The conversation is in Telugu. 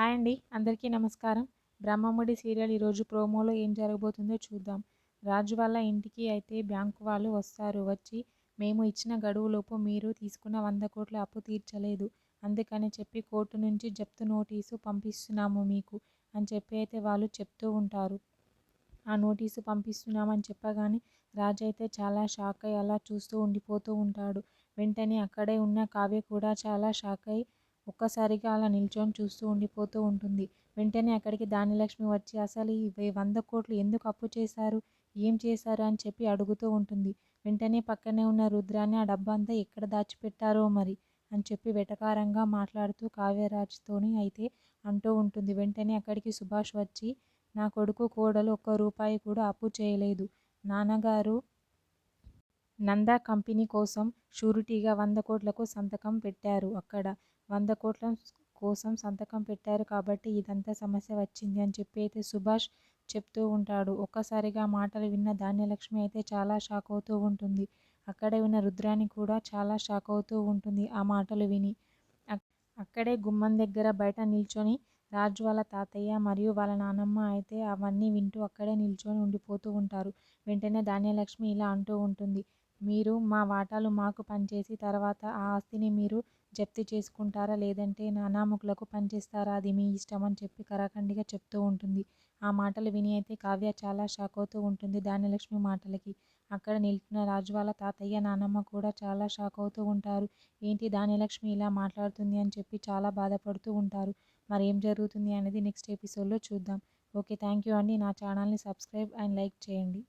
హాయ్ అండి. అందరికీ నమస్కారం. బ్రహ్మముడి సీరియల్ ఈరోజు ప్రోమోలో ఏం జరగబోతుందో చూద్దాం. రాజు వాళ్ళ ఇంటికి అయితే బ్యాంకు వాళ్ళు వస్తారు. వచ్చి మేము ఇచ్చిన గడువులోపు మీరు తీసుకున్న వంద కోట్ల అప్పు తీర్చలేదు. అందుకని చెప్పి కోర్టు నుంచి జప్తు నోటీసు పంపిస్తున్నాము మీకు అని చెప్పి అయితే వాళ్ళు చెప్తూ ఉంటారు. ఆ నోటీసు పంపిస్తున్నామని చెప్పగానే రాజు అయితే చాలా షాక్ అయ్యి అలా చూస్తూ ఉండిపోతూ ఉంటాడు. వెంటనే అక్కడే ఉన్న కావ్య కూడా చాలా షాక్ అయ్యి ఒక్కసారిగా అలా నిల్చొని చూస్తూ ఉండిపోతూ ఉంటుంది. వెంటనే అక్కడికి దానిలక్ష్మి వచ్చి అసలు ఈ వంద కోట్లు ఎందుకు అప్పు చేశారు? ఏం చేశారు? అని చెప్పి అడుగుతూ ఉంటుంది. వెంటనే పక్కనే ఉన్న రుద్రాన్ని ఆ డబ్బంతా ఎక్కడ దాచిపెట్టారో మరి? అని చెప్పి వెటకారంగా మాట్లాడుతూ కావ్యరాజ్తోని అయితే అంటూ ఉంటుంది. వెంటనే అక్కడికి సుభాష్ వచ్చి నా కొడుకు కోడలు ఒక్క రూపాయి కూడా అప్పు చేయలేదు. నాన్నగారు నందా కంపెనీ కోసం షూరిటీగా వంద కోట్లకు సంతకం పెట్టారు. అక్కడ వంద కోట్ల కోసం సంతకం పెట్టారు కాబట్టి ఇదంతా సమస్య వచ్చింది అని చెప్పి అయితే సుభాష్ చెప్తూ ఉంటాడు. ఒక్కసారిగా మాటలు విన్న ధాన్యలక్ష్మి అయితే చాలా షాక్ అవుతూ ఉంటుంది. అక్కడే ఉన్న రుద్రాని కూడా చాలా షాక్ అవుతూ ఉంటుంది ఆ మాటలు విని. అక్కడే గుమ్మం దగ్గర బయట నిల్చొని రాజు వాళ్ళ తాతయ్య మరియు వాళ్ళ నానమ్మ అయితే అవన్నీ వింటూ అక్కడే నిల్చొని ఉండిపోతూ ఉంటారు. వెంటనే ధాన్యలక్ష్మి ఇలా అంటూ ఉంటుంది. మీరు మా వాటాలు మాకు పనిచేసి తర్వాత ఆ ఆస్తిని మీరు జప్తు చేసుకుంటారా? లేదంటే నా అనామకులకు పనిచేస్తారా? అది మీ ఇష్టం అని చెప్పి కరాఖండిగా చెప్తూ ఉంటుంది. ఆ మాటలు విని అయితే కావ్య చాలా షాక్ అవుతూ ఉంటుంది ధాన్యలక్ష్మి మాటలకి. అక్కడ నిల్చున్న రాజు వాళ్ళ తాతయ్య నానమ్మ కూడా చాలా షాక్ అవుతూ ఉంటారు. ఏంటి ధాన్యలక్ష్మి ఇలా మాట్లాడుతుంది అని చెప్పి చాలా బాధపడుతూ ఉంటారు. మరి ఏం జరుగుతుంది అనేది నెక్స్ట్ ఎపిసోడ్లో చూద్దాం. ఓకే థ్యాంక్ యూ అండి. నా ఛానల్ని సబ్స్క్రైబ్ అండ్ లైక్ చేయండి.